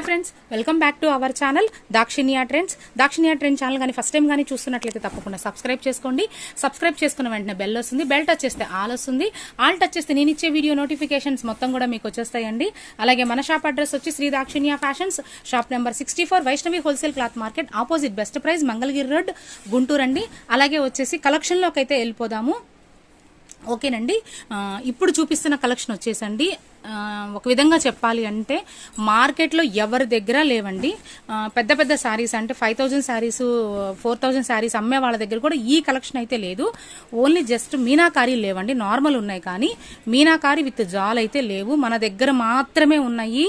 Hi friends welcome back to our channel Dakshiniya trends. Dakshiniya trend channel కానీ first time కానీ చూస్తున్నట్లయితే తప్పకుండా subscribe చేసుకోండి. సబ్స్క్రైబ్ చేసుకున్న వెంటనే బెల్ వస్తుంది బెల్ టచ్ చేస్తే ఆల్ వస్తుంది. ఆల్ టచ్ చేస్తే నేను ఇచ్చే వీడియో నోటిఫికేషన్స్ మొత్తం కూడా మీకు వచ్చేస్తాయండి. అలాగే మన షాప్ అడ్రస్ వచ్చి Sri Dakshiniya fashions shop number sixty four Vaishnavi wholesale cloth market opposite best price Mangalagiri road Guntur అండి అలాగే వచ్చేసి కలెక్షన్లోకి అయితే వెళ్ళిపోదాము. ఓకేనండి. ఇప్పుడు చూపిస్తున్న కలెక్షన్ వచ్చేసండి. ఒక విధంగా చెప్పాలి అంటే మార్కెట్లో ఎవరి దగ్గర లేవండి. పెద్ద పెద్ద శారీస్ అంటే five thousand saris four thousand saris అమ్మే వాళ్ళ దగ్గర కూడా ఈ కలెక్షన్ అయితే లేదు. ఓన్లీ జస్ట్ మీనాకారి లేవండి. నార్మల్ ఉన్నాయి కానీ మీనాకారి విత్ జాల్ అయితే లేవు. మన దగ్గర మాత్రమే ఉన్నాయి.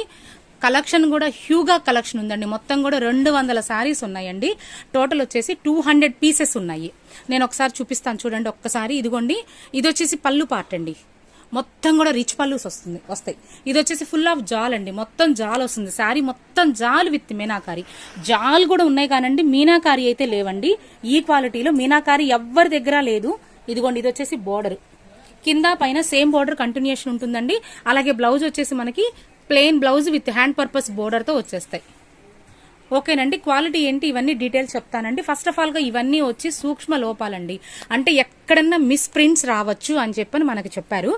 కలెక్షన్ కూడా హ్యూగా కలెక్షన్ ఉందండి. మొత్తం కూడా రెండు వందల శారీస్ ఉన్నాయండి. టోటల్ వచ్చేసి టూ హండ్రెడ్ పీసెస్ ఉన్నాయి. నేను ఒకసారి చూపిస్తాను చూడండి ఒక్కసారి. ఇదిగోండి. ఇది వచ్చేసి పళ్ళు పార్ట్ అండి. మొత్తం కూడా రిచ్ పల్లూస్ వస్తుంది వస్తాయి. ఇది వచ్చేసి ఫుల్ ఆఫ్ జాల్ అండి. మొత్తం జాల్ వస్తుంది. శారీ మొత్తం జాల్ విత్ మీనాకారి. జాల్ కూడా ఉన్నాయి కానండి. మీనాకారి అయితే లేవండి. ఈ క్వాలిటీలో మీనాకారి ఎవ్వరి దగ్గర లేదు. ఇదిగోండి ఇది వచ్చేసి బోర్డర్ కింద పైన సేమ్ బోర్డర్ కంటిన్యూషన్ ఉంటుందండి. అలాగే బ్లౌజ్ వచ్చేసి మనకి plain blouse with hand purpose బోర్డర్తో వచ్చేస్తాయి. ఓకేనండి? క్వాలిటీ ఏంటి? ఇవన్నీ డీటెయిల్స్ చెప్తానండి. ఫస్ట్ ఆఫ్ ఆల్గా ఇవన్నీ వచ్చి సూక్ష్మ లోపాలండి. అంటే ఎక్కడన్నా మిస్ ప్రింట్స్ రావచ్చు అని చెప్పని మనకు చెప్పారు.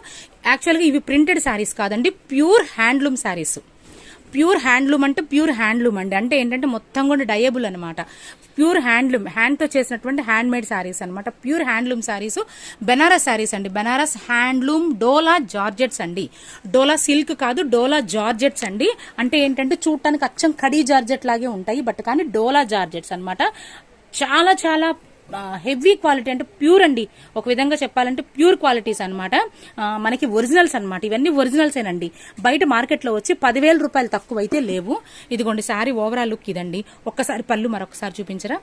యాక్చువల్గా ఇవి ప్రింటెడ్ శారీస్ కాదండి pure handloom saris pure handloom అంటే ప్యూర్ హ్యాండ్లూమ్ అండి. అంటే ఏంటంటే మొత్తం కూడా డయబుల్ అనమాట ప్యూర్ హ్యాండ్లూమ్ హ్యాండ్తో చేసినటువంటి హ్యాండ్ మేడ్ శారీస్ అనమాట ప్యూర్ హ్యాండ్లూమ్ శారీస్ బెనారస్ శారీస్ అండి. బెనారస్ హ్యాండ్లూమ్ డోలా జార్జెట్స్ అండి. డోలా సిల్క్ కాదు డోలా జార్జెట్స్ అండి. అంటే ఏంటంటే చూడటానికి అచ్చం కడీ జార్జెట్ లాగే ఉంటాయి. బట్ కానీ డోలా జార్జెట్స్ అనమాట చాలా చాలా హెవీ క్వాలిటీ అంటే ప్యూర్ అండి. ఒక విధంగా చెప్పాలంటే ప్యూర్ క్వాలిటీస్ అనమాట మనకి ఒరిజినల్స్ అనమాట ఇవన్నీ ఒరిజినల్స్ ఏనండి. బయట మార్కెట్లో వచ్చి పదివేల రూపాయలు తక్కువ అయితే లేవు. ఇదిగోండి శారీ ఓవరాల్ లుక్ ఇదండి. ఒక్కసారి పళ్ళు మరొకసారి చూపించరా?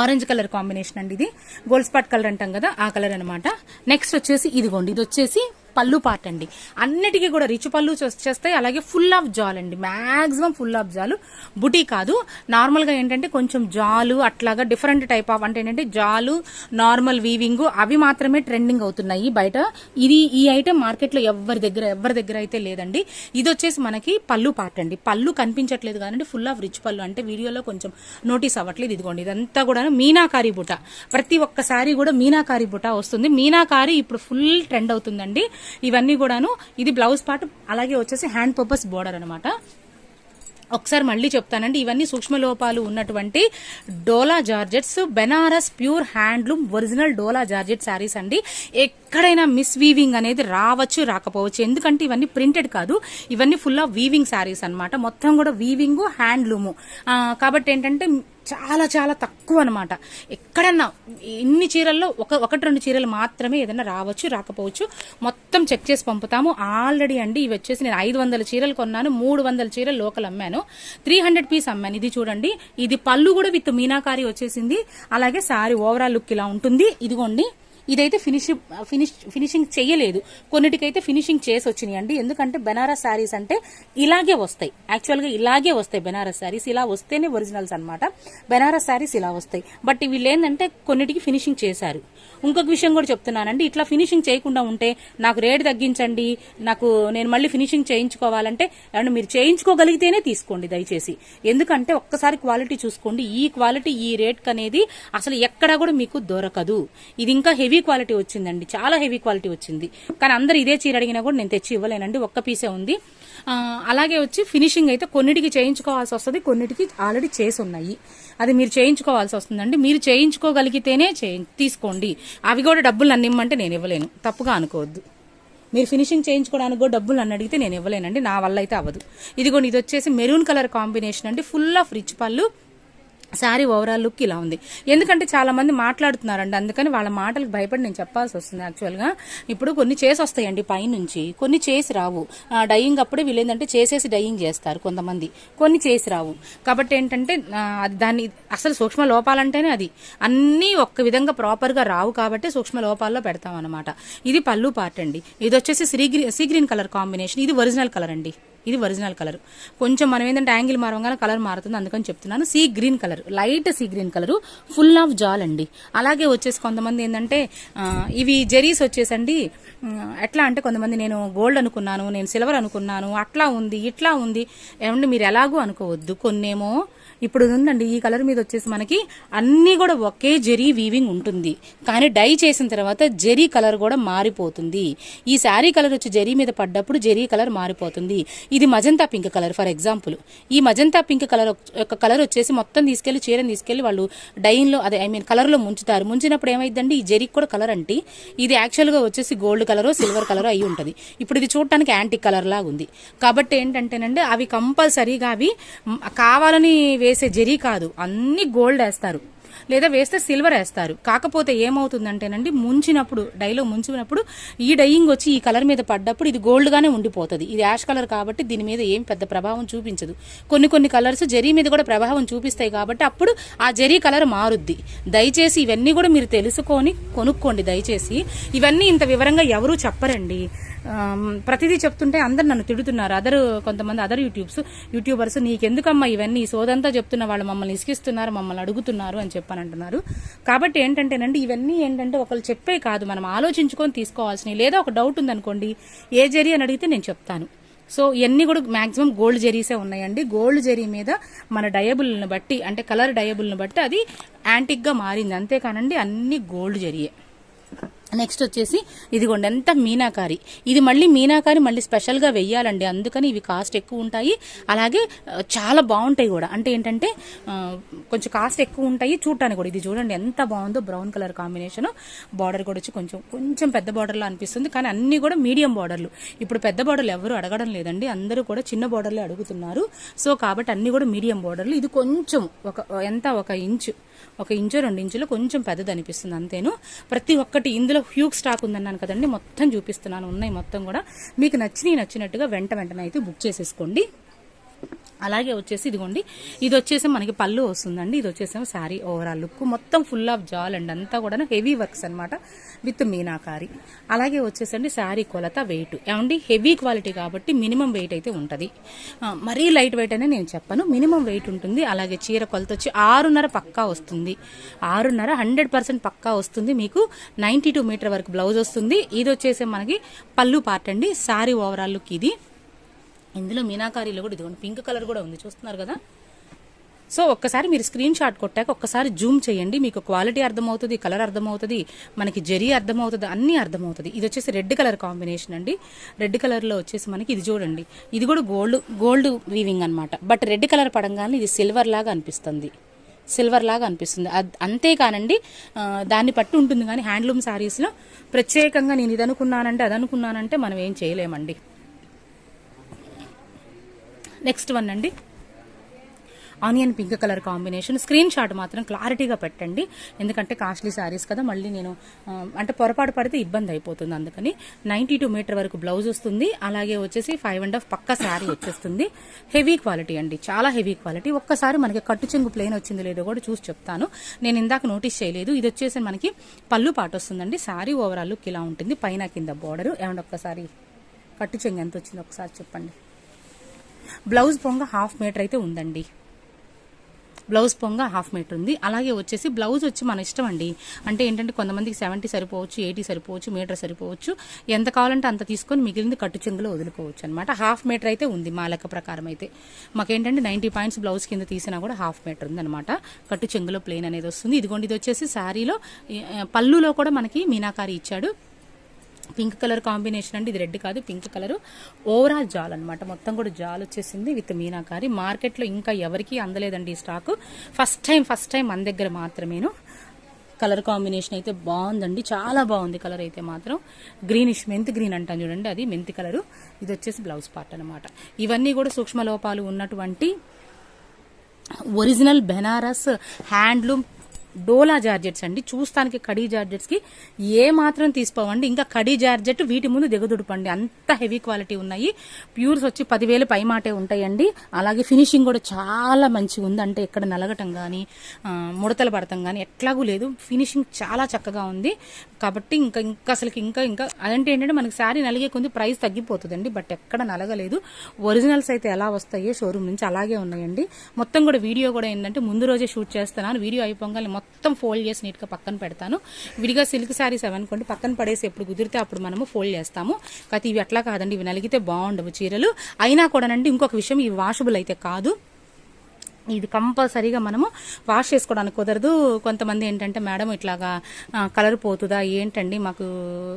ఆరెంజ్ కలర్ కాంబినేషన్ అండి ఇది. గోల్డ్ స్పాట్ కలర్ అంటాం కదా ఆ కలర్ అనమాట నెక్స్ట్ వచ్చేసి ఇదిగోండి ఇది వచ్చేసి పళ్ళు పార్ట్ అండి. అన్నిటికీ కూడా రిచ్ పళ్ళు వచ్చేస్తాయి అలాగే ఫుల్ ఆఫ్ జాల్ అండి. మ్యాక్సిమం ఫుల్ ఆఫ్ జాలు. బుటీ కాదు. నార్మల్గా ఏంటంటే కొంచెం జాలు అట్లాగా డిఫరెంట్ టైప్ ఆఫ్ అంటే ఏంటంటే జాలు నార్మల్ వీవింగ్ అవి మాత్రమే ట్రెండింగ్ అవుతున్నాయి బయట. ఇది ఈ ఐటెం మార్కెట్లో ఎవరి దగ్గర ఎవరి దగ్గర అయితే లేదండి. ఇది వచ్చేసి మనకి పళ్ళు పార్ట్ అండి. పళ్ళు కనిపించట్లేదు కానీ ఫుల్ ఆఫ్ రిచ్ పళ్ళు. అంటే వీడియోలో కొంచెం నోటీస్ అవ్వట్లేదు. ఇదిగోండి ఇదంతా కూడా మీనాకారి బుట. ప్రతి ఒక్కసారి కూడా మీనాకారి బుట వస్తుంది. మీనాకారి ఇప్పుడు ఫుల్ ట్రెండ్ అవుతుందండి. ఇవన్నీ కూడాను ఇది బ్లౌజ్ పార్ట్ అలాగే వచ్చేసి హ్యాండ్ పర్పస్ బోర్డర్ అనమాట ఒకసారి మళ్ళీ చెప్తానండి ఇవన్నీ సూక్ష్మ లోపాలు ఉన్నటువంటి Dola georgettes Benaras pure handloom original Dola georgette saris అండి. ఎక్కడైనా మిస్ వీవింగ్ అనేది రావచ్చు రాకపోవచ్చు. ఎందుకంటే ఇవన్నీ ప్రింటెడ్ కాదు ఇవన్నీ ఫుల్ ఆఫ్ వీవింగ్ శారీస్ అనమాట మొత్తం కూడా వీవింగ్ హ్యాండ్లూము. కాబట్టి ఏంటంటే చాలా చాలా తక్కువ అనమాట ఎక్కడన్నా ఇన్ని చీరల్లో ఒక ఒకటి రెండు చీరలు మాత్రమే ఏదైనా రావచ్చు రాకపోవచ్చు. మొత్తం చెక్ చేసి పంపుతాము. ఆల్రెడీ అండి ఇవి వచ్చేసి నేను ఐదు వందల చీరలు కొన్నాను మూడు వందల చీరలు లోకల్ అమ్మాను. త్రీ హండ్రెడ్ పీస్ అమ్మాను ఇది చూడండి. ఇది పళ్ళు కూడా విత్ మీనాకారి వచ్చేసింది. అలాగే సారీ ఓవరాల్ లుక్ ఇలా ఉంటుంది. ఇదిగోండి ఇదైతే ఫినిష్ ఫినిష్ ఫినిషింగ్ చేయలేదు. కొన్నిటికైతే ఫినిషింగ్ చేసి వచ్చినాయి అండి ఎందుకంటే బెనారస్ శారీస్ అంటే ఇలాగే వస్తాయి. యాక్చువల్గా ఇలాగే వస్తాయి బెనారస్ శారీస్. ఇలా వస్తేనే ఒరిజినల్స్ అనమాట బెనారస్ శారీస్ ఇలా వస్తాయి. బట్ వీళ్ళు ఏంటంటే కొన్నిటికి ఫినిషింగ్ చేశారు. ఇంకొక విషయం కూడా చెప్తున్నానండి. ఇట్లా ఫినిషింగ్ చేయకుండా ఉంటే నాకు రేట్ తగ్గించండి. నాకు నేను మళ్ళీ ఫినిషింగ్ చేయించుకోవాలంటే అండ్ మీరు చేయించుకోగలిగితేనే తీసుకోండి దయచేసి. ఎందుకంటే ఒక్కసారి క్వాలిటీ చూసుకోండి. ఈ క్వాలిటీ ఈ రేట్ అనేది అసలు ఎక్కడా కూడా మీకు దొరకదు. ఇది ఇంకా హెవీ క్వాలిటీ వచ్చిందండి. చాలా హెవీ క్వాలిటీ వచ్చింది. కానీ అందరు ఇదే చీర అడిగినా కూడా నేను తెచ్చి ఇవ్వలేనండి. ఒక్క పీసే ఉంది. అలాగే వచ్చి ఫినిషింగ్ అయితే కొన్నిటికి చేయించుకోవాల్సి వస్తుంది కొన్నిటికి ఆల్రెడీ చేసి ఉన్నాయి. అది మీరు చేయించుకోవాల్సి వస్తుందండి. మీరు చేయించుకోగలిగితేనే తీసుకోండి. అవి కూడా డబ్బులు నన్ను ఇమ్మంటే నేను ఇవ్వలేను. తప్పుగా అనుకోవద్దు. మీరు ఫినిషింగ్ చేయించుకోవడానికి కూడా డబ్బులు నన్ను అడిగితే నేను ఇవ్వలేనండి. నా వల్ల అయితే అవ్వదు. ఇదిగోండి ఇది వచ్చేసి మెరూన్ కలర్ కాంబినేషన్ అండి. ఫుల్ ఆఫ్ రిచ్ పళ్ళు. శారీ ఓవరాల్ లుక్ ఇలా ఉంది. ఎందుకంటే చాలా మంది మాట్లాడుతున్నారండి. అందుకని వాళ్ళ మాటలకు భయపడి నేను చెప్పాల్సి వస్తుంది యాక్చువల్గా ఇప్పుడు కొన్ని చేసి వస్తాయండి పైనుంచి. కొన్ని చేసి రావు. డయింగ్ అప్పుడే వీళ్ళు ఏంటంటే చేసేసి డయింగ్ చేస్తారు కొంతమంది. కొన్ని చేసి రావు. కాబట్టి ఏంటంటే అది దాన్ని అసలు సూక్ష్మ లోపాలంటేనే అది. అన్నీ ఒక్క విధంగా ప్రాపర్గా రావు కాబట్టి సూక్ష్మ లోపాల్లో పెడతాం అనమాట ఇది పళ్ళు పార్ట్ అండి ఇది వచ్చేసి సీ గ్రీన్ కలర్ కాంబినేషన్. ఇది ఒరిజినల్ కలర్ అండి ఇది ఒరిజినల్ కలర్. కొంచెం మనం ఏంటంటే యాంగిల్ మారవగానే కలర్ మారుతుంది అందుకని చెప్తున్నాను. Sea green colour light sea green colour full of జాల్ అండి. అలాగే వచ్చేసి కొంతమంది ఏంటంటే ఇవి జెరీస్ వచ్చేసండి ఎట్లా అంటే కొంతమంది నేను గోల్డ్ అనుకున్నాను నేను సిల్వర్ అనుకున్నాను అట్లా ఉంది ఇట్లా ఉంది. ఏమండి మీరు ఎలాగూ అనుకోవద్దు. కొన్నేమో ఇప్పుడు ఉందండి ఈ కలర్ మీద వచ్చేసి మనకి అన్నీ కూడా ఒకే జెరీ వీవింగ్ ఉంటుంది. కానీ డై చేసిన తర్వాత జెరీ కలర్ కూడా మారిపోతుంది. ఈ శారీ కలర్ వచ్చి జెరీ మీద పడ్డప్పుడు జెరీ కలర్ మారిపోతుంది. ఇది magenta pink colour for example. ఈ మజంతా పింక్ కలర్ యొక్క కలర్ వచ్చేసి మొత్తం తీసుకెళ్ళి చీరని తీసుకెళ్ళి వాళ్ళు డైన్లో అదే ఐ మీన్ కలర్లో ముంచుతారు. ముంచినప్పుడు ఏమైందండి ఈ జెరీ కూడా కలర్ అంటే ఇది యాక్చువల్గా వచ్చేసి గోల్డ్ కలర్ సిల్వర్ కలర్ అయి ఉంటుంది. ఇప్పుడు ఇది చూడటానికి యాంటిక్ కలర్ లాగా ఉంది కాబట్టి ఏంటంటేనండి అవి కంపల్సరీగా అవి కావాలని కావాలని వేసే జరీ కాదు అన్ని గోల్డ్ వేస్తారు. లేదా వేస్తే సిల్వర్ వేస్తారు. కాకపోతే ఏమవుతుందంటేనండి ముంచినప్పుడు డైలో ముంచినప్పుడు ఈ డైయింగ్ వచ్చి ఈ కలర్ మీద పడ్డప్పుడు ఇది గోల్డ్గానే ఉండిపోతుంది. ఇది యాష్ కలర్ కాబట్టి దీని మీద ఏం పెద్ద ప్రభావం చూపించదు. కొన్ని కొన్ని కలర్స్ జరీ మీద కూడా ప్రభావం చూపిస్తాయి కాబట్టి అప్పుడు ఆ జరీ కలర్ మారుద్ది. దయచేసి ఇవన్నీ కూడా మీరు తెలుసుకొని కొనుక్కోండి దయచేసి. ఇవన్నీ ఇంత వివరంగా ఎవరూ చెప్పరండి. ప్రతిదీ చెప్తుంటే అందరు నన్ను తిడుతున్నారు. అదర్ కొంతమంది అదర్ యూట్యూబ్స్ యూట్యూబర్స్ నీకెందుకమ్మా ఇవన్నీ? సోదంతా చెప్తున్న వాళ్ళు మమ్మల్ని ఇసుకిస్తున్నారు మమ్మల్ని అడుగుతున్నారు అని చెప్పని అంటున్నారు. కాబట్టి ఏంటంటేనండి ఇవన్నీ ఏంటంటే ఒకళ్ళు చెప్పే కాదు. మనం ఆలోచించుకొని తీసుకోవాల్సినవి. లేదా ఒక డౌట్ ఉందనుకోండి ఏ జరీ అని అడిగితే నేను చెప్తాను. సో ఇవన్నీ కూడా మాక్సిమం గోల్డ్ జెరీసే ఉన్నాయండి. గోల్డ్ జెరీ మీద మన డయబుల్ని బట్టి అంటే కలర్ డయబుల్ని బట్టి అది యాంటిక్గా మారింది. అంతేకానండి అన్ని గోల్డ్ జెరీయే. నెక్స్ట్ వచ్చేసి ఇదిగోండి ఎంత మీనాకారి. ఇది మళ్ళీ మీనాకారి మళ్ళీ స్పెషల్గా వెయ్యాలండి. అందుకని ఇవి కాస్ట్ ఎక్కువ ఉంటాయి. అలాగే చాలా బాగుంటాయి కూడా. అంటే ఏంటంటే కొంచెం కాస్ట్ ఎక్కువ ఉంటాయి చూడటానికి కూడా. ఇది చూడండి ఎంత బాగుందో బ్రౌన్ కలర్ కాంబినేషన్. బార్డర్ కూడా వచ్చి కొంచెం కొంచెం పెద్ద బార్డర్లో అనిపిస్తుంది. కానీ అన్ని కూడా మీడియం బార్డర్లు. ఇప్పుడు పెద్ద బార్డర్లు ఎవరు అడగడం లేదండి. అందరూ కూడా చిన్న బార్డర్లే అడుగుతున్నారు. సో కాబట్టి అన్నీ కూడా మీడియం బార్డర్లు. ఇది కొంచెం ఒక ఎంత ఒక ఇంచు. ఒక ఇంచు రెండు ఇంచులు కొంచెం పెద్దది అనిపిస్తుంది అంతేను. ప్రతి ఒక్కటి ఇందులో హ్యూగ్ స్టాక్ ఉందన్నాను కదండి మొత్తం చూపిస్తున్నాను ఉన్నాయి మొత్తం కూడా. మీకు నచ్చినవి నచ్చినట్టుగా వెంట వెంటనే అయితే బుక్ చేసేసుకోండి. అలాగే వచ్చేసి ఇదిగోండి. ఇది వచ్చేసి మనకి పళ్ళు వస్తుందండి. ఇది వచ్చేసి శారీ ఓవరాల్ లుక్ మొత్తం ఫుల్ ఆఫ్ జాల్ అండి అంతా కూడా హెవీ వర్క్స్ అనమాట విత్ మీనాకారి. అలాగే వచ్చేసండి శారీ కొలత వెయిట్ ఏమండి? హెవీ క్వాలిటీ కాబట్టి మినిమం వెయిట్ అయితే ఉంటుంది. మరీ లైట్ వెయిట్ అనే నేను చెప్పను. మినిమం వెయిట్ ఉంటుంది. అలాగే చీర కొలత వచ్చి ఆరున్నర పక్కా వస్తుంది. ఆరున్నర హండ్రెడ్ పర్సెంట్ పక్కా వస్తుంది. మీకు నైంటీ టూ మీటర్ వరకు బ్లౌజ్ వస్తుంది. ఇది వచ్చేసి మనకి పళ్ళు పార్ట్ అండి. శారీ ఓవరాల్ లుక్ ఇది. ఇందులో మీనాకారీలో కూడా ఇదిగోండి పింక్ కలర్ కూడా ఉంది చూస్తున్నారు కదా? సో ఒక్కసారి మీరు స్క్రీన్ షాట్ కొట్టాక ఒక్కసారి జూమ్ చేయండి మీకు క్వాలిటీ అర్థమవుతుంది కలర్ అర్థమవుతుంది మనకి జరీ అర్థమవుతుంది అన్నీ అర్థమవుతుంది. ఇది వచ్చేసి రెడ్ కలర్ కాంబినేషన్ అండి. రెడ్ కలర్లో వచ్చేసి మనకి ఇది చూడండి ఇది కూడా గోల్డ్ గోల్డ్ వీవింగ్ అన్నమాట. బట్ రెడ్ కలర్ పడంగానే ఇది సిల్వర్ లాగా అనిపిస్తుంది సిల్వర్ లాగా అనిపిస్తుంది. అద్- అంతేకానండి దాన్ని పట్టి ఉంటుంది కానీ హ్యాండ్లూమ్ శారీస్లో ప్రత్యేకంగా నేను ఇది అనుకున్నానంటే అది అనుకున్నానంటే మనం ఏం చేయలేమండి. నెక్స్ట్ వన్ అండి. Onion pink colour combination screen shot మాత్రం క్లారిటీగా పెట్టండి. ఎందుకంటే కాస్ట్లీ శారీస్ కదా మళ్ళీ నేను అంటే పొరపాటు పడితే ఇబ్బంది అయిపోతుంది అందుకని. నైంటీ టూ మీటర్ వరకు బ్లౌజ్ వస్తుంది. అలాగే వచ్చేసి ఫైవ్ అండ్ హాఫ్ పక్క శారీ వచ్చేస్తుంది. హెవీ క్వాలిటీ అండి. చాలా హెవీ క్వాలిటీ ఒక్కసారి మనకి కట్టు చెంగు ప్లేన్ వచ్చింది లేదో కూడా చూసి చెప్తాను. నేను ఇందాక నోటీస్ చేయలేదు. ఇది వచ్చేసి మనకి పళ్ళు పాటు వస్తుందండి. శారీ ఓవరాల్ లుక్ ఇలా ఉంటుంది. పైన కింద బోర్డర్ ఏమంటే ఒక్కసారి? కట్టు చెంగు ఎంత వచ్చిందో ఒకసారి చెప్పండి. బ్లౌజ్ పొంగ హాఫ్ మీటర్ అయితే ఉందండి. బ్లౌజ్ పొంగ హాఫ్ మీటర్ ఉంది. అలాగే వచ్చేసి బ్లౌజ్ వచ్చి మన ఇష్టం అండి. అంటే ఏంటంటే కొంతమందికి సెవెంటీ సరిపోవచ్చు ఎయిటీ సరిపోవచ్చు మీటర్ సరిపోవచ్చు. ఎంత కావాలంటే అంత తీసుకొని మిగిలింది కట్టు చెంగులో వదులుకోవచ్చు అనమాట హాఫ్ మీటర్ అయితే ఉంది మా లెక్క ప్రకారం అయితే. మాకేంటంటే నైంటీ పాయింట్స్ బ్లౌజ్ కింద తీసినా కూడా హాఫ్ మీటర్ ఉంది అనమాట కట్టు చెంగులో ప్లేన్ అనేది వస్తుంది. ఇదిగోండి ఇది వచ్చేసి శారీలో పళ్ళులో కూడా మనకి మీనాకారి ఇచ్చాడు. పింక్ కలర్ కాంబినేషన్ అండి. ఇది రెడ్ కాదు పింక్ కలర్. ఓవరాల్ జాల్ అనమాట మొత్తం కూడా జాల్ వచ్చేసింది విత్ మీనాకారి మార్కెట్లో ఇంకా ఎవరికీ అందలేదండి ఈ stock. First time first time మన దగ్గర మాత్రమేను. కలర్ కాంబినేషన్ అయితే బాగుందండి. చాలా బాగుంది కలర్ అయితే మాత్రం. గ్రీనిష్ మెంత్ గ్రీన్ అంటాం చూడండి. అది మెంతి కలరు. ఇది వచ్చేసి బ్లౌజ్ పార్ట్ అనమాట ఇవన్నీ కూడా సూక్ష్మ లోపాలు ఉన్నటువంటి ఒరిజినల్ బెనారస్ హ్యాండ్లూమ్ డోలా జార్జెట్స్ అండి. చూస్తానికి కడీ జార్జెట్స్కి ఏ మాత్రం తీసుకోవండి. ఇంకా కడీ జార్జెట్ వీటి ముందు దిగదుడుపండి. అంత హెవీ క్వాలిటీ ఉన్నాయి. ప్యూర్స్ వచ్చి పదివేలు పై మాటే ఉంటాయండి. అలాగే ఫినిషింగ్ కూడా చాలా మంచిగా ఉంది. అంటే ఎక్కడ నలగటం కానీ ముడతలు పడటం కానీ ఎట్లాగూ లేదు. ఫినిషింగ్ చాలా చక్కగా ఉంది. కాబట్టి ఇంకా ఇంకా అసలుకి ఇంకా ఇంకా అదంటే ఏంటంటే మనకి శారీ నలిగే కొంది ప్రైస్ తగ్గిపోతుందండి. బట్ ఎక్కడ నలగలేదు. ఒరిజినల్స్ అయితే ఎలా వస్తాయో షోరూమ్ నుంచి అలాగే ఉన్నాయండి. మొత్తం కూడా వీడియో కూడా ఏంటంటే ముందు రోజే షూట్ చేస్తున్నాను. వీడియో అయిపోగానే మొత్తం ఫోల్డ్ చేసి నీట్గా పక్కన పెడతాను. విడిగా సిల్క్ శారీస్ అవనుకోండి పక్కన పడేసి ఎప్పుడు కుదిరితే అప్పుడు మనము ఫోల్డ్ చేస్తాము. కాకపోతే ఇవి అట్లా కాదండి. ఇవి నలిగితే బాగుండవు చీరలు. అయినా కూడానండి ఇంకొక విషయం ఇవి వాషబుల్ అయితే కాదు. ఇది కంపల్సరీగా మనము వాష్ చేసుకోవడానికి కుదరదు. కొంతమంది ఏంటంటే మేడం ఇట్లాగా కలర్ పోతుందా? ఏంటండి? మాకు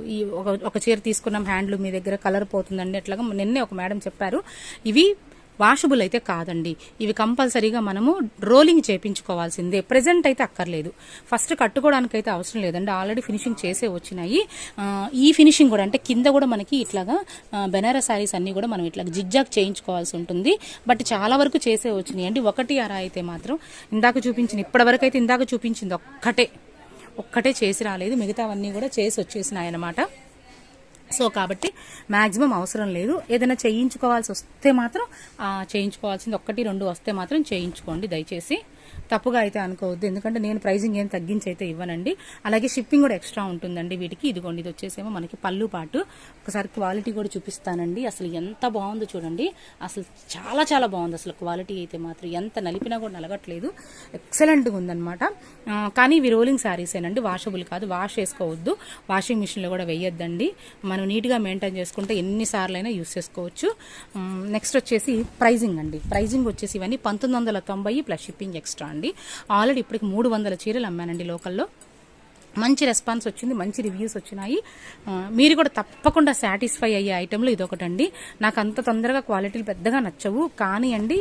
ఈ ఒక ఒక చీర తీసుకున్నాం హ్యాండ్లు మీ దగ్గర కలర్ పోతుందండి. అట్లాగా నిన్నే ఒక మేడం చెప్పారు. ఇవి వాషబుల్ అయితే కాదండి. ఇవి కంపల్సరీగా మనము రోలింగ్ చేపించుకోవాల్సిందే. ప్రెజెంట్ అయితే అక్కర్లేదు. ఫస్ట్ కట్టుకోవడానికి అయితే అవసరం లేదండి. ఆల్రెడీ ఫినిషింగ్ చేసే వచ్చినాయి. ఈ ఫినిషింగ్ కూడా అంటే కింద కూడా మనకి ఇట్లాగా బెనారస్ శారీస్ అన్నీ కూడా మనం ఇట్లా జిగ్జాగ్ చేయించుకోవాల్సి ఉంటుంది. బట్ చాలా వరకు చేసే వచ్చినాయి. అండి ఒకటి అర అయితే మాత్రం ఇందాక చూపించింది. ఇప్పటి వరకు అయితే ఇందాక చూపించింది ఒక్కటే. ఒక్కటే చేసి రాలేదు. మిగతావన్నీ కూడా చేసి వచ్చేసినాయి అన్నమాట సో కాబట్టి మ్యాక్సిమం అవసరం లేదు. ఏదైనా చేయించుకోవాల్సి వస్తే మాత్రం చేయించుకోవాల్సింది ఒక్కటి రెండు వస్తే మాత్రం చేయించుకోండి దయచేసి. తప్పుగా అయితే అనుకోవద్దు. ఎందుకంటే నేను ప్రైజింగ్ ఏం తగ్గించి అయితే ఇవ్వనండి. అలాగే షిప్పింగ్ కూడా ఎక్స్ట్రా ఉంటుందండి వీటికి. ఇదిగోండి ఇది వచ్చేసేమో మనకి పళ్ళు పాటు. ఒకసారి క్వాలిటీ కూడా చూపిస్తానండి. అసలు ఎంత బాగుందో చూడండి. అసలు చాలా చాలా బాగుంది అసలు క్వాలిటీ అయితే మాత్రం. ఎంత నలిపినా కూడా నలగట్లేదు. ఎక్సలెంట్గా ఉందన్నమాట. కానీ ఇవి రోలింగ్ శారీసేనండి వాషబుల్ కాదు. వాష్ చేసుకోవద్దు. వాషింగ్ మిషన్లో కూడా వేయొద్దండి. మనం నీట్గా మెయింటైన్ చేసుకుంటే ఎన్నిసార్లు అయినా యూస్ చేసుకోవచ్చు. నెక్స్ట్ వచ్చేసి ప్రైజింగ్ అండి. ప్రైజింగ్ వచ్చేసి ఇవన్నీ పంతొమ్మిది వందల తొంభై ప్లస్ షిప్పింగ్ ఎక్స్ట్రా. అండి. ఆల్రెడీ ఇప్పటికి మూడు వందల చీరలు అమ్మానండి లోకల్లో. మంచి రెస్పాన్స్ వచ్చింది మంచి రివ్యూస్ వచ్చినాయి. మీరు కూడా తప్పకుండా సాటిస్ఫై అయ్యే ఐటెంలో ఇదొకటండి. నాకు అంత తొందరగా క్వాలిటీలు పెద్దగా నచ్చవు. కానీ అండి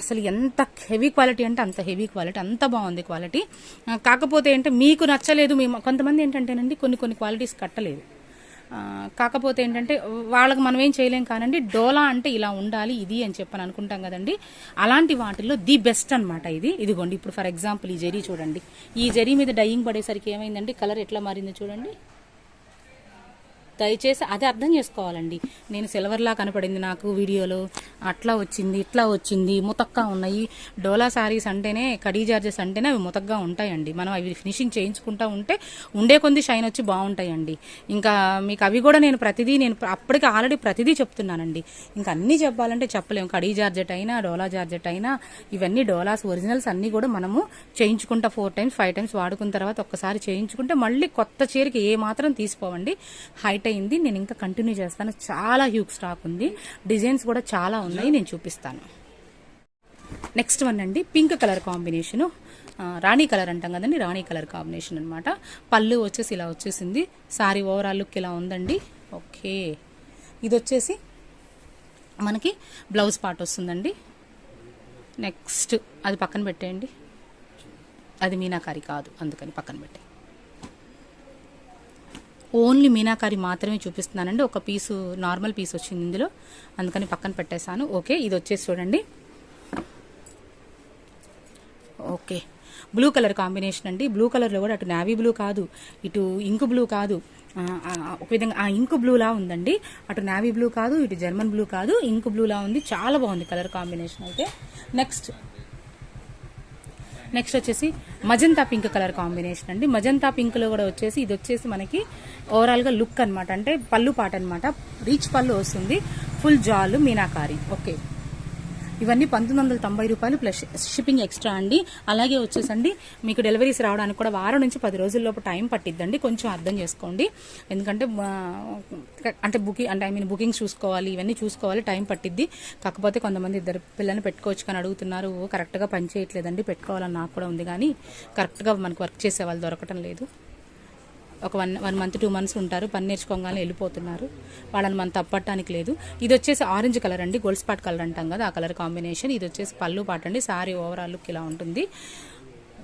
అసలు ఎంత హెవీ క్వాలిటీ అంటే అంత హెవీ క్వాలిటీ అంత బాగుంది క్వాలిటీ కాకపోతే ఏంటంటే మీకు నచ్చలేదు మేము కొంతమంది ఏంటంటేనండి కొన్ని కొన్ని క్వాలిటీస్ కట్టలేదు. కాకపోతే ఏంటంటే వాళ్ళకి మనం ఏం చేయలేం కానండి డోలా అంటే ఇలా ఉండాలి ఇది అని చెప్పని అనుకుంటాం కదండి. అలాంటి వాటిల్లో ది బెస్ట్ అన్నమాట ఇది. ఇదిగోండి ఇప్పుడు ఫర్ ఎగ్జాంపుల్ ఈ జరీ చూడండి. ఈ జరీ మీద డయింగ్ పడేసరికి ఏమైందండి? కలర్ ఎట్లా మారిందో చూడండి. దయచేసి అది అర్థం చేసుకోవాలండి. నేను సిల్వర్లా కనపడింది నాకు వీడియోలో. అట్లా వచ్చింది ఇట్లా వచ్చింది ముతక్కా ఉన్నాయి. డోలా శారీస్ అంటేనే కడీ జార్జెస్ అంటేనే అవి ముతగ్గా ఉంటాయండి. మనం అవి ఫినిషింగ్ చేయించుకుంటా ఉంటే ఉండే కొంది షైన్ వచ్చి బాగుంటాయండి. ఇంకా మీకు అవి కూడా నేను ప్రతిదీ నేను అప్పటికి ఆల్రెడీ ప్రతిదీ చెప్తున్నానండి. ఇంకా అన్నీ చెప్పాలంటే చెప్పలేము కడీ జార్జెట్ అయినా డోలా జార్జెట్ అయినా ఇవన్నీ డోలాస్ ఒరిజినల్స్ అన్నీ కూడా మనము చేయించుకుంటా ఫోర్ టైమ్స్ ఫైవ్ టైమ్స్ వాడుకున్న తర్వాత ఒక్కసారి చేయించుకుంటే మళ్ళీ కొత్త చీరకి ఏ మాత్రం తీసుకోవండి హైట్ అయింది. నేను ఇంకా కంటిన్యూ చేస్తాను. చాలా హ్యూక్ స్టాక్ ఉంది. డిజైన్స్ కూడా చాలా ఉన్నాయి. నేను చూపిస్తాను. నెక్స్ట్ వన్ అండి. పింక్ కలర్ కాంబినేషను రాణి కలర్ అంటాం కదండి. రాణి కలర్ కాంబినేషన్ అనమాట పళ్ళు వచ్చేసి ఇలా వచ్చేసింది. సారీ ఓవరాల్ లుక్ ఇలా ఉందండి. ఓకే ఇది వచ్చేసి మనకి బ్లౌజ్ పార్ట్ వస్తుందండి. నెక్స్ట్ అది పక్కన పెట్టేయండి. అది మీనాకారి కాదు. అందుకని పక్కన పెట్టే ఓన్లీ మీనాకారి మాత్రమే చూపిస్తున్నానండి. ఒక పీసు నార్మల్ పీస్ వచ్చింది ఇందులో. అందుకని పక్కన పెట్టేశాను. ఓకే ఇది వచ్చేసి చూడండి. ఓకే. బ్లూ కలర్ కాంబినేషన్ అండి. బ్లూ కలర్లో కూడా అటు నావీ బ్లూ కాదు ఇటు ఇంకు బ్లూ కాదు. ఒక విధంగా ఆ ఇంకు బ్లూలా ఉందండి. అటు నావీ బ్లూ కాదు ఇటు జర్మన్ బ్లూ కాదు ఇంకు బ్లూలా ఉంది. చాలా బాగుంది కలర్ కాంబినేషన్ అయితే. నెక్స్ట్ నెక్స్ట్ వచ్చేసి మజంతా పింక్ కలర్ కాంబినేషన్ అండి. మజంతా పింక్లో కూడా వచ్చేసి ఇది వచ్చేసి మనకి ఓవరాల్గా లుక్ అన్నమాట. అంటే పళ్ళు పాట అనమాట రీచ్ పళ్ళు వస్తుంది. ఫుల్ జాలు మీనాకారి. ఓకే ఇవన్నీ పంతొమ్మిది వందల తొంభై రూపాయలు ప్లస్ షిప్పింగ్ ఎక్స్ట్రా అండి. అలాగే వచ్చేసండి మీకు డెలివరీస్ రావడానికి కూడా వారం నుంచి పది రోజుల్లోపు టైం పట్టిద్దండి. కొంచెం అర్థం చేసుకోండి. ఎందుకంటే అంటే బుకింగ్ అంటే ఐ మీన్ బుకింగ్ చూసుకోవాలి ఇవన్నీ చూసుకోవాలి టైం పట్టిద్ది. కాకపోతే కొంతమంది ఇద్దరు పిల్లల్ని పెట్టుకోవచ్చు కానీ అడుగుతున్నారు కరెక్ట్గా పని చేయట్లేదండి పెట్టుకోవాలని నాకు కూడా ఉంది కానీ కరెక్ట్గా మనకు వర్క్ చేసే వాళ్ళు దొరకటం లేదు. ఒక one one month two months ఉంటారు. పని నేర్చుకోగానే వెళ్ళిపోతున్నారు. వాళ్ళని మనం తప్పట్టడానికి లేదు. ఇది వచ్చేసి ఆరెంజ్ కలర్ అండి. గోల్డ్ స్పాట్ కలర్ అంటాం కదా ఆ కలర్ కాంబినేషన్. ఇది వచ్చేసి పళ్ళు పాట అండి. సారీ ఓవరాల్ లుక్ ఇలా ఉంటుంది.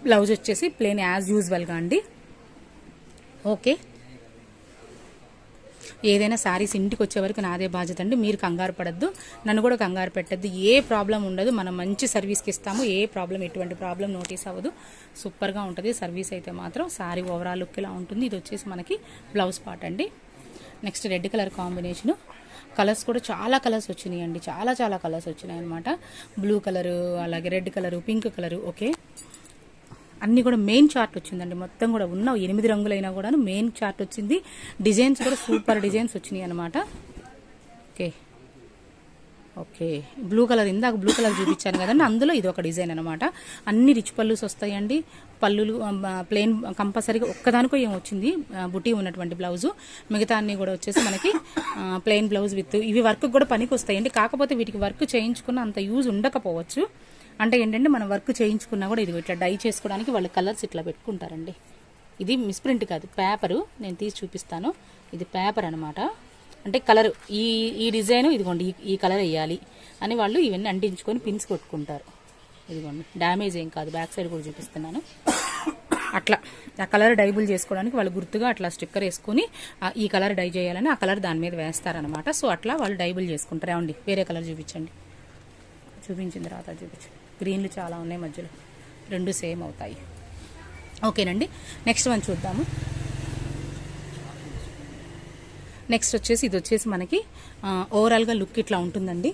బ్లౌజ్ వచ్చేసి ప్లేన్ యాజ్ యూజువల్గా అండి. ఓకే. ఏదైనా శారీస్ ఇంటికి వచ్చే వరకు నాదే బాధ్యత అండి. మీరు కంగారు పడద్దు. నన్ను కూడా కంగారు పెట్టద్దు. ఏ ప్రాబ్లం ఉండదు. మనం మంచి సర్వీస్కి ఇస్తాము. ఏ ప్రాబ్లం ఎటువంటి ప్రాబ్లం నోటీస్ అవ్వదు. సూపర్గా ఉంటుంది. సర్వీస్ అయితే మాత్రం శారీ ఓవరాల్ లుక్ ఇలా ఉంటుంది. ఇది వచ్చేసి మనకి బ్లౌజ్ పార్ట్ అండి. Next red colour combination colours కూడా చాలా కలర్స్ వచ్చినాయి అండి చాలా చాలా కలర్స్ వచ్చినాయి అనమాట బ్లూ కలరు అలాగే red colour pink colour okay అన్ని కూడా మెయిన్ చార్ట్ వచ్చిందండి. మొత్తం కూడా ఉన్న ఎనిమిది రంగులైనా కూడా మెయిన్ చార్ట్ వచ్చింది. డిజైన్స్ కూడా సూపర్ డిజైన్స్ వచ్చినాయి అనమాట ఓకే ఓకే బ్లూ కలర్ ఇందాక బ్లూ కలర్ చూపించాను కదండి. అందులో ఇది ఒక డిజైన్ అనమాట అన్ని రిచ్ పళ్ళుస్ వస్తాయండి. పళ్ళులు ప్లెయిన్ కంపల్సరీగా ఒక్కదానికో ఏం వచ్చింది. బుటీ ఉన్నటువంటి బ్లౌజు మిగతా అన్ని కూడా వచ్చేసి మనకి ప్లెయిన్ బ్లౌజ్ విత్ ఇవి వర్క్ కూడా పనికి వస్తాయండి కాకపోతే వీటికి వర్క్ చేయించుకున్న అంత యూజ్ ఉండకపోవచ్చు. అంటే ఏంటంటే మనం వర్క్ చేయించుకున్నా కూడా ఇది ఇట్లా డై చేసుకోవడానికి వాళ్ళు కలర్స్ ఇట్లా పెట్టుకుంటారండి. ఇది మిస్ప్రింట్ కాదు పేపరు. నేను తీసి చూపిస్తాను. ఇది పేపర్ అనమాట అంటే కలర్. ఈ ఈ డిజైన్ ఇదిగోండి ఈ- ఈ కలర్ వేయాలి అని వాళ్ళు ఇవన్నీ అంటించుకొని పిన్స్ కొట్టుకుంటారు. ఇదిగోండి. డ్యామేజ్ ఏం కాదు. బ్యాక్ సైడ్ కూడా చూపిస్తున్నాను. అట్లా. ఆ కలర్ డైబుల్ చేసుకోవడానికి వాళ్ళు గుర్తుగా అట్లా స్టిక్కర్ వేసుకుని ఈ కలర్ డై చేయాలని ఆ కలర్ దాని మీద వేస్తారనమాట సో అట్లా వాళ్ళు డైబుల్ చేసుకుంటారు. ఏమండి వేరే కలర్ చూపించండి. చూపించిన తర్వాత చూపించండి గ్రీన్లు చాలా ఉన్నాయి మధ్యలో. రెండు సేమ్ అవుతాయి. ఓకేనండి. నెక్స్ట్ వన్ చూద్దాము. నెక్స్ట్ వచ్చేసి ఇది వచ్చేసి మనకి ఓవరాల్గా లుక్ ఇట్లా ఉంటుందండి.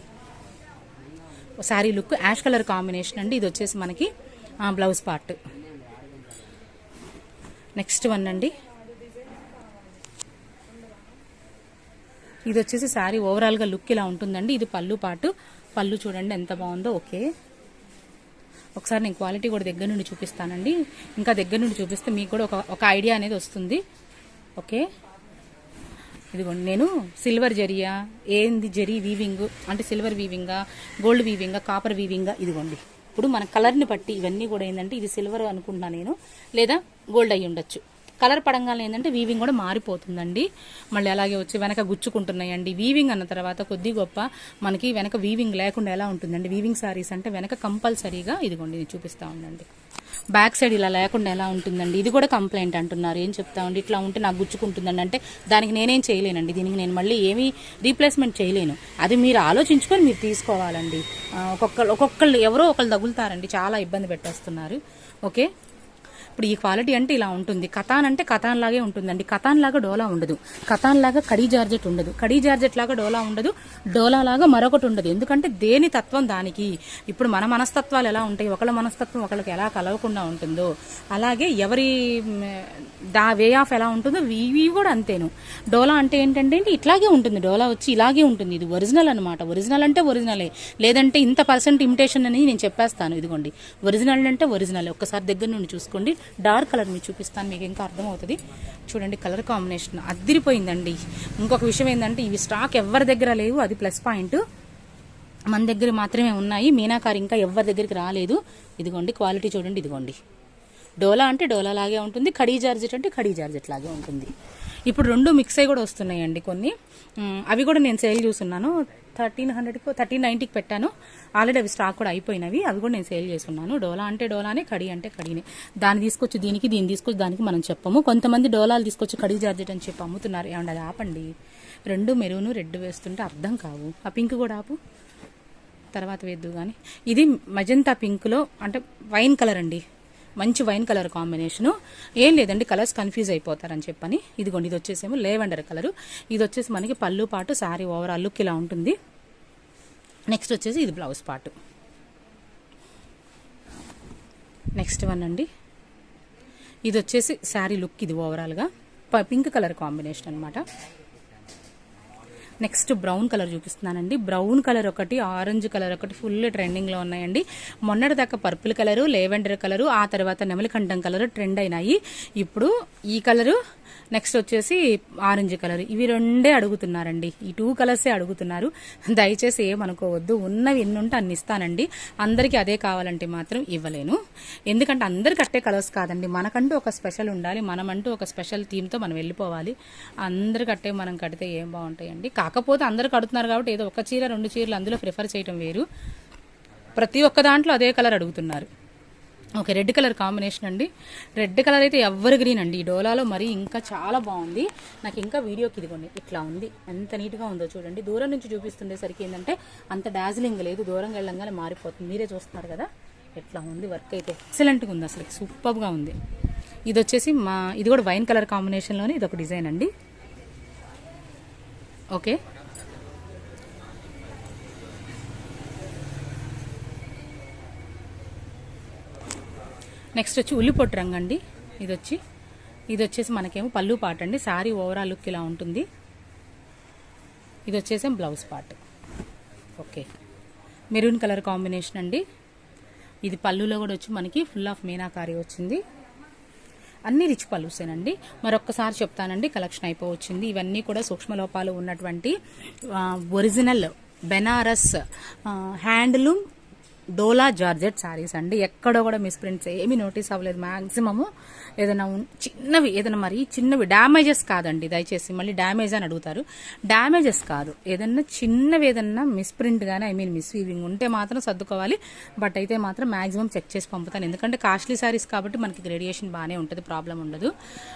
Sari look ash colour combination అండి. ఇది వచ్చేసి మనకి బ్లౌజ్ పార్ట్. నెక్స్ట్ వన్ అండి. ఇది వచ్చేసి శారీ ఓవరాల్గా లుక్ ఇలా ఉంటుందండి. ఇది పళ్ళు పాటు. పళ్ళు చూడండి ఎంత బాగుందో. ఓకే. ఒకసారి నేను క్వాలిటీ కూడా దగ్గర నుండి చూపిస్తానండి. ఇంకా దగ్గర నుండి చూపిస్తే మీకు కూడా ఒక ఒక ఐడియా అనేది వస్తుంది. ఓకే? ఇదిగోండి నేను సిల్వర్ జరియా ఏంది జరీ వీవింగ్ అంటే సిల్వర్ వీవింగా గోల్డ్ వీవింగా కాపర్ వీవింగా ఇదిగోండి. ఇప్పుడు మన కలర్ని బట్టి ఇవన్నీ కూడా ఏంటంటే ఇది సిల్వర్ అనుకుంటున్నా నేను. లేదా గోల్డ్ అయ్యి ఉండొచ్చు కలర్ పడంగానే ఏంటంటే వీవింగ్ కూడా మారిపోతుందండి. మళ్ళీ అలాగే వచ్చి వెనక గుచ్చుకుంటున్నాయండి. వీవింగ్ అన్న తర్వాత కొద్ది గొప్ప మనకి వెనక వీవింగ్ లేకుండా ఎలా ఉంటుందండి? వీవింగ్ సారీస్ అంటే వెనక కంపల్సరీగా ఇదిగోండి ఇది చూపిస్తా ఉండండి. బ్యాక్ సైడ్ ఇలా లేకుండా ఎలా ఉంటుందండి? ఇది కూడా కంప్లైంట్ అంటున్నారు. ఏం చెప్తా ఉండి? ఇట్లా ఉంటే నాకు గుచ్చుకుంటుందండి అంటే దానికి నేనేం చేయలేనండి. దీనికి నేను మళ్ళీ ఏమీ రీప్లేస్మెంట్ చేయలేను. అది మీరు ఆలోచించుకొని మీరు తీసుకోవాలండి. ఒక్కొక్కరు ఒక్కొక్కళ్ళు ఎవరో ఒకళ్ళు తగులుతారండి. చాలా ఇబ్బంది పెట్టేస్తున్నారు. ఓకే? ఇప్పుడు ఈ క్వాలిటీ అంటే ఇలా ఉంటుంది. కథాన్ అంటే కథాన్ లాగే ఉంటుందండి. కథాన్ లాగా డోలా ఉండదు. కథాన్ లాగా కడీ జార్జెట్ ఉండదు. కడీ జార్జెట్ లాగా డోలా ఉండదు. డోలా లాగా మరొకటి ఉండదు. ఎందుకంటే దేని తత్వం దానికి? ఇప్పుడు మన మనస్తత్వాలు ఎలా ఉంటాయి? ఒకళ్ళ మనస్తత్వం ఒకళ్ళకి ఎలా కలవకుండా ఉంటుందో అలాగే ఎవరి దా వే ఆఫ్ ఎలా ఉంటుందో ఇవి కూడా అంతేను. డోలా అంటే ఏంటంటే ఇట్లాగే ఉంటుంది. డోలా వచ్చి ఇలాగే ఉంటుంది. ఇది ఒరిజినల్ అనమాట ఒరిజినల్ అంటే ఒరిజినలే. లేదంటే ఇంత పర్సెంట్ ఇమిటేషన్ అని నేను చెప్పేస్తాను. ఇదిగోండి. ఒరిజినల్ అంటే ఒరిజినల్. ఒక్కసారి దగ్గర నుండి చూసుకోండి. డార్క్ కలర్ మీకు చూపిస్తాను మీకు ఇంకా అర్థమవుతుంది. చూడండి కలర్ కాంబినేషన్ అద్దరిపోయిందండి. ఇంకొక విషయం ఏంటంటే ఇవి స్టాక్ ఎవరి దగ్గర లేవు అది ప్లస్ పాయింట్. మన దగ్గర మాత్రమే ఉన్నాయి మీనాకారి ఇంకా ఎవరి దగ్గరికి రాలేదు. ఇదిగోండి క్వాలిటీ చూడండి ఇదిగోండి. డోలా అంటే డోలా లాగే ఉంటుంది కడీ జార్జెట్ అంటే కడీ జార్జెట్ లాగే ఉంటుంది. ఇప్పుడు రెండు మిక్స్ అయి కూడా వస్తున్నాయండి కొన్ని. అవి కూడా నేను సేల్ చూస్తున్నాను. థర్టీన్ హండ్రెడ్కి థర్టీన్ నైంటీకి పెట్టాను. ఆల్రెడీ అవి స్టాక్ కూడా అయిపోయినవి. అవి కూడా నేను సేల్ చేస్తున్నాను. డోలా అంటే డోలానే కడి అంటే కడీనే. దాన్ని తీసుకొచ్చి దీనికి దీన్ని తీసుకొచ్చి దానికి మనం చెప్పము. కొంతమంది డోలాలు తీసుకొచ్చి కడి జార్జెట్ అని చెప్పి అమ్ముతున్నారు. ఏమండి అది ఆపండి. రెండు మెరూను రెడ్ వేస్తుంటే అర్థం కావు. ఆ పింక్ కూడా ఆపు. తర్వాత వేద్దు కానీ ఇది మజంతా పింక్లో అంటే వైన్ కలర్ అండి. మంచి వైన్ కలర్ కాంబినేషను. ఏం లేదండి కలర్స్ కన్ఫ్యూజ్ అయిపోతారని చెప్పని. ఇదిగోండి ఇది వచ్చేసేమో లేవెండర్ కలరు. ఇది వచ్చేసి మనకి పళ్ళు పాటు శారీ ఓవరాల్ లుక్ ఇలా ఉంటుంది. నెక్స్ట్ వచ్చేసి ఇది బ్లౌజ్ పార్ట్ నెక్స్ట్ వన్ అండి. ఇది వచ్చేసి శారీ లుక్ ఇది ఓవరాల్గా. ప- పింక్ కలర్ కాంబినేషన్ అనమాట నెక్స్ట్ బ్రౌన్ కలర్ చూపిస్తున్నానండి. బ్రౌన్ కలర్ ఒకటి ఆరెంజ్ కలర్ ఒకటి ఫుల్ ట్రెండింగ్లో ఉన్నాయండి. మొన్నటి దాకా పర్పుల్ కలరు లేవెండర్ కలరు ఆ తర్వాత నెమలికంఠం కలరు ట్రెండ్ అయినాయి. ఇప్పుడు ఈ కలరు నెక్స్ట్ వచ్చేసి ఆరెంజ్ కలర్ ఇవి రెండే అడుగుతున్నారండి. ఈ టూ కలర్సే అడుగుతున్నారు. దయచేసి ఏమనుకోవద్దు. ఉన్నవి ఎన్ని ఉంటే అన్ని ఇస్తానండి. అందరికీ అదే కావాలంటే మాత్రం ఇవ్వలేను. ఎందుకంటే అందరికి కట్టే కలర్స్ కాదండి. మనకంటూ ఒక స్పెషల్ ఉండాలి. మనమంటూ ఒక స్పెషల్ థీమ్తో మనం వెళ్ళిపోవాలి. అందరు కట్టే మనం కడితే ఏం బాగుంటాయండి. కాకపోతే అందరు కడుతున్నారు కాబట్టి ఏదో ఒక చీర రెండు చీరలు అందులో ప్రిఫర్ చేయడం వేరు. ప్రతి ఒక్క దాంట్లో అదే కలర్ అడుగుతున్నారు. ఓకే రెడ్ కలర్ కాంబినేషన్ అండి. రెడ్ కలర్ అయితే ఎవర్ గ్రీన్ అండి. ఈ డోలాలో మరి ఇంకా చాలా బాగుంది. నాకు ఇంకా వీడియోకి ఇదిగోండి ఇట్లా ఉంది. ఎంత నీట్గా ఉందో చూడండి. దూరం నుంచి చూపిస్తుండేసరికి ఏంటంటే అంత డార్జిలింగ్ లేదు. దూరం వెళ్ళంగానే మారిపోతుంది. మీరే చూస్తున్నారు కదా? ఎట్లా ఉంది? వర్క్ అయితే ఎక్సలెంట్గా ఉంది. అసలు సూపర్గా ఉంది. ఇది వచ్చేసి మా ఇది కూడా వైన్ కలర్ కాంబినేషన్లోనే ఇది ఒక డిజైన్ అండి. ఓకే. నెక్స్ట్ వచ్చి ఉల్లిపొట్టు రంగు అండి ఇది వచ్చి ఇది వచ్చేసి మనకేమో పళ్ళు పాట అండి. శారీ ఓవరాల్ లుక్ ఇలా ఉంటుంది. ఇది వచ్చేసి blouse part. Okay. Maroon colour combination అండి. ఇది పళ్ళులో కూడా వచ్చి మనకి ఫుల్ ఆఫ్ మీనాకారి వచ్చింది. అన్ని రిచ్ పలుసేనండి మరొక్కసారి చెప్తానండి కలెక్షన్ అయిపోవచ్చింది. ఇవన్నీ కూడా సూక్ష్మ లోపాలు ఉన్నటువంటి ఒరిజినల్ బెనారస్ హ్యాండ్లూమ్ డోలా జార్జెట్ శారీస్ అండి. ఎక్కడో కూడా మిస్ప్రింట్స్ ఏమీ నోటీస్ అవ్వలేదు. మ్యాక్సిమము ఏదైనా చిన్నవి ఏదైనా మరి చిన్నవి డ్యామేజెస్ కాదండి దయచేసి. మళ్ళీ డ్యామేజ్ అని అడుగుతారు. డ్యామేజెస్ కాదు. ఏదన్నా చిన్నవి ఏదన్నా మిస్ప్రింట్ కానీ ఐ మీన్ మిస్వీవింగ్ ఉంటే మాత్రం సర్దుకోవాలి. బట్ అయితే మాత్రం మ్యాక్సిమం చెక్ చేసి పంపుతాను. ఎందుకంటే కాస్ట్లీ శారీస్ కాబట్టి మనకి గ్రేడియేషన్ బాగానే ఉంటుంది ప్రాబ్లం ఉండదు.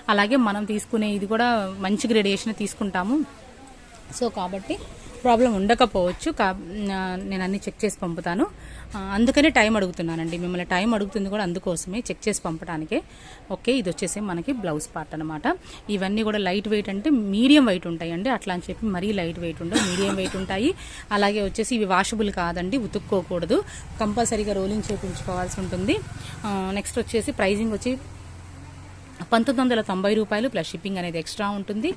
అలాగే మనం తీసుకునే ఇది కూడా మంచి గ్రేడియేషన్ తీసుకుంటాము. సో కాబట్టి ప్రాబ్లం ఉండకపోవచ్చు. కా నేను అన్ని చెక్ చేసి పంపుతాను. అందుకనే టైం అడుగుతున్నానండి. మిమ్మల్ని టైం అడుగుతుంది కూడా అందుకోసమే చెక్ చేసి పంపడానికే ఓకే ఇది వచ్చేసి మనకి బ్లౌజ్ పార్ట్ అనమాట ఇవన్నీ కూడా లైట్ వెయిట్ అంటే మీడియం వెయిట్ ఉంటాయండి. అట్లా అని చెప్పి మరీ లైట్ వెయిట్ ఉండవు మీడియం వెయిట్ ఉంటాయి. అలాగే వచ్చేసి ఇవి వాషబుల్ కాదండి ఉతుక్కోకూడదు. కంపల్సరీగా రోలింగ్ చేయించుకోవాల్సి ఉంటుంది. నెక్స్ట్ వచ్చేసి ప్రైజింగ్ వచ్చి పంతొమ్మిది వందల తొంభై రూపాయలు ప్లస్ షిప్పింగ్ అనేది ఎక్స్ట్రా ఉంటుంది.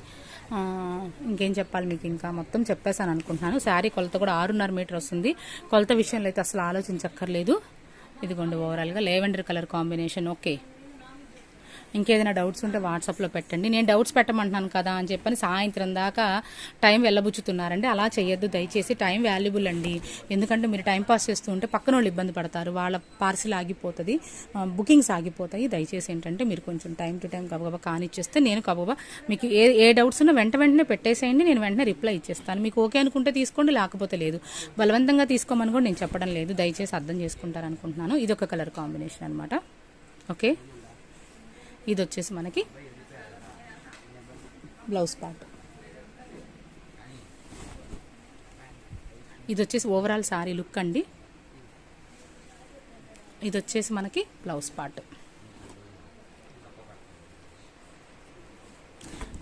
ఇంకేం చెప్పాలి మీకు ఇంకా? మొత్తం చెప్పేసాను అనుకుంటున్నాను. శారీ కొలత కూడా ఆరున్నర మీటర్ వస్తుంది. కొలత విషయంలో అయితే అసలు ఆలోచించక్కర్లేదు. ఇదిగోండి ఓవరాల్గా లేవెండర్ కలర్ కాంబినేషన్ ఓకే ఇంకేదైనా డౌట్స్ ఉంటే వాట్సాప్లో పెట్టండి. నేను డౌట్స్ పెట్టమంటున్నాను కదా అని చెప్పని సాయంత్రం దాకా టైం వెళ్ళబుచ్చుతున్నారండి. అలా చేయొద్దు. దయచేసి టైం వాల్యుబుల్ అండి. ఎందుకంటే మీరు టైం పాస్ చేస్తూ ఉంటే పక్కన వాళ్ళు ఇబ్బంది పడతారు. వాళ్ళ పార్సిల్ ఆగిపోతుంది. బుకింగ్స్ ఆగిపోతాయి. దయచేసి ఏంటంటే మీరు కొంచెం టైం టు టైం గబగబా కానిచ్చేస్తే నేను గబగబా మీకు ఏ ఏ డౌట్స్ ఉన్నా వెంట వెంటనే పెట్టేసేయండి. నేను వెంటనే రిప్లై ఇచ్చేస్తాను. మీకు ఓకే అనుకుంటే తీసుకోండి లేకపోతే లేదు. బలవంతంగా తీసుకోమని కూడా నేను చెప్పడం లేదు. దయచేసి అర్థం చేసుకుంటారు అనుకుంటున్నాను ఇది ఒక కలర్ కాంబినేషన్ అనమాట ఓకే? ఇది వచ్చేసి మనకి బ్లౌజ్ పార్ట్. ఇది వచ్చేసి ఓవరాల్ సారీ లుక్ అండి. ఇది వచ్చేసి మనకి బ్లౌజ్ పార్ట్.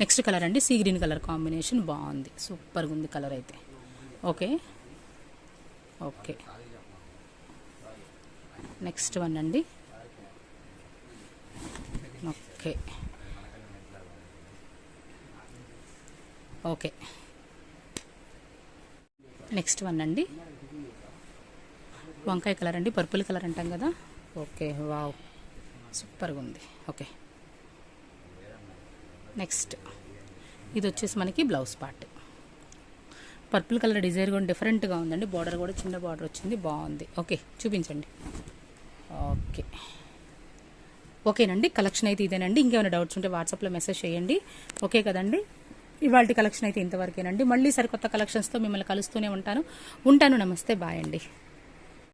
నెక్స్ట్ కలర్ అండి సీ గ్రీన్ కలర్ కాంబినేషన్ బాగుంది. సూపర్గా ఉంది కలర్ అయితే. ఓకే? ఓకే. నెక్స్ట్ వన్ అండి. ఓకే. ఓకే. నెక్స్ట్ వన్ అండి. వంకాయ కలర్ అండి పర్పుల్ కలర్ అంటాం కదా. Okay wow. సూపర్గా ఉంది. ఓకే. నెక్స్ట్ ఇది వచ్చేసి మనకి blouse part. Purple colour design కూడా డిఫరెంట్గా ఉందండి. బార్డర్ కూడా చిన్న బార్డర్ వచ్చింది బాగుంది. ఓకే చూపించండి. ఓకే. ఓకేనండి కలెక్షన్ అయితే ఇదేనండి. ఇంకేమైనా డౌట్స్ ఉంటే వాట్సాప్లో మెసేజ్ చేయండి. ఓకే కదండి? ఇవాళ కలెక్షన్ అయితే ఇంతవరకేనండి. మళ్ళీ సరికొత్త కలెక్షన్స్తో మిమ్మల్ని కలుస్తూనే ఉంటాను. ఉంటాను. నమస్తే. బాయ్ అండి.